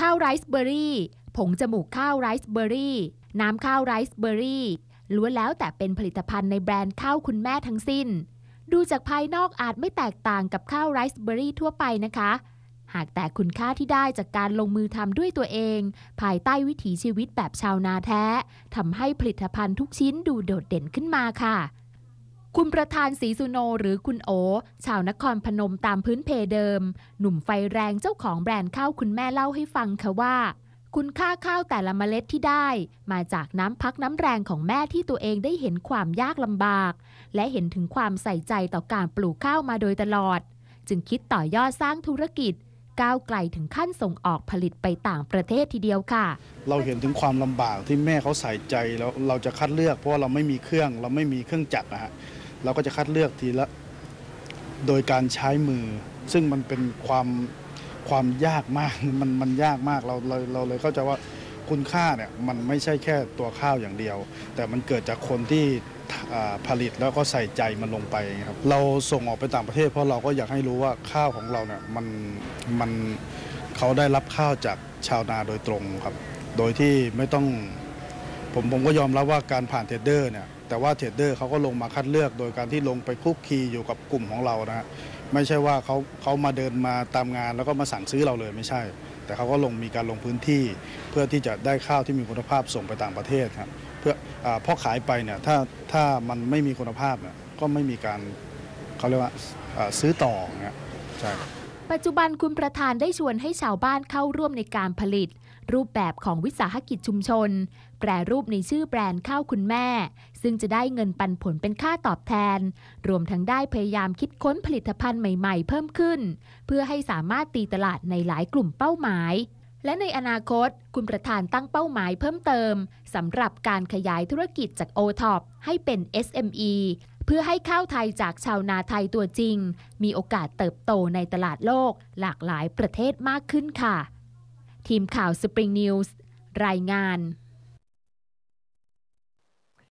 ข้าวไรซ์เบอร์รี่ ผงจมูกข้าวไรซ์เบอร์รี่ น้ำข้าวไรซ์เบอร์รี่ล้วนแล้วแต่เป็นผลิตภัณฑ์ในแบรนด์ข้าวคุณแม่ทั้งสิ้น ดูจากภายนอกอาจไม่แตกต่างกับข้าวไรซ์เบอร์รี่ทั่วไปนะคะ หากแต่คุณค่าที่ได้จากการลงมือทำด้วยตัวเอง ภายใต้วิถีชีวิตแบบชาวนาแท้ทำให้ผลิตภัณฑ์ทุกชิ้นดูโดดเด่นขึ้นมาค่ะ คุณประธานศรีสุโนหรือคุณโอ ชาวนครพนมตามพื้นเพเดิม หนุ่มไฟแรงเจ้าของแบรนด์ข้าวคุณแม่เล่าให้ฟังค่ะว่า คุณค่าข้าวแต่ละเมล็ดที่ได้ มาจากน้ำพักน้ำแรงของแม่ที่ตัวเองได้เห็นความยากลำบาก และเห็นถึงความใส่ใจต่อการปลูกข้าวมาโดยตลอด จึงคิดต่อยอดสร้างธุรกิจก้าวไกลถึงขั้นส่งออกผลิตไปต่างประเทศทีเดียวค่ะ เราเห็นถึงความลำบากที่แม่เขาใส่ใจแล้วเราจะคัดเลือกเพราะว่าเราไม่มีเครื่องเราไม่มีเครื่องจักรนะฮะ เราก็จะคัดเลือกทีละ โดยการใช้มือ ซึ่งมันเป็นความความยากมากมันมันยากมากเราเราเราเลยเข้าใจว่าคุณค่าเนี่ยมันไม่ใช่แค่ตัวข้าวอย่างเดียว แต่มันเกิดจากคนที่ผลิตแล้วก็ใส่ใจมันลงไปครับเราส่งออกไปต่างประเทศ เพราะเราก็อยากให้รู้ว่าข้าวของเราเนี่ยมันมันเขาได้รับข้าวจากชาวนาโดยตรงครับ โดยที่ไม่ต้องผมผมก็ยอมรับว่าการผ่านเทรดเดอร์เนี่ย แต่ว่าเทรดเดอร์เขาก็ลงมาคัดเลือก โดยการที่ลงไปคุกคีอยู่กับกลุ่มของเรานะฮะไม่ใช่ว่าเขาเขามาเดินมาตามงานแล้วก็มาสั่งซื้อเราเลยไม่ใช่ แต่เขาก็ลงมีการลงพื้นที่ เพื่อที่จะได้ข้าวที่มีคุณภาพส่งไปต่างประเทศครับเพื่ออพอขายไปเนี่ยถ้าถ้ามันไม่มีคุณภาพเนี่ยก็ไม่มีการเขาเรียกว่าซื้อต่อเนี่ยใช่ ปัจจุบันคุณประธานได้ชวนให้ชาวบ้านเข้าร่วมในการผลิต รูปแบบของวิสาหกิจชุมชน แปรรูปในชื่อแบรนด์ข้าวคุณแม่ ซึ่งจะได้เงินปันผลเป็นค่าตอบแทน รวมทั้งได้พยายามคิดค้นผลิตภัณฑ์ใหม่ๆ เพิ่มขึ้น เพื่อให้สามารถตีตลาดในหลายกลุ่มเป้าหมาย และในอนาคต คุณประธานตั้งเป้าหมายเพิ่มเติมสำหรับการขยายธุรกิจจาก o t o p ให้เป็น SME เพื่อให้ข้าวไทยจากชาวนาไทยตัวจริง มีโอกาสเติบโตในตลาดโลกหลากหลายประเทศมากขึ้นค่ะ ทีมข่าว Spring News รายงาน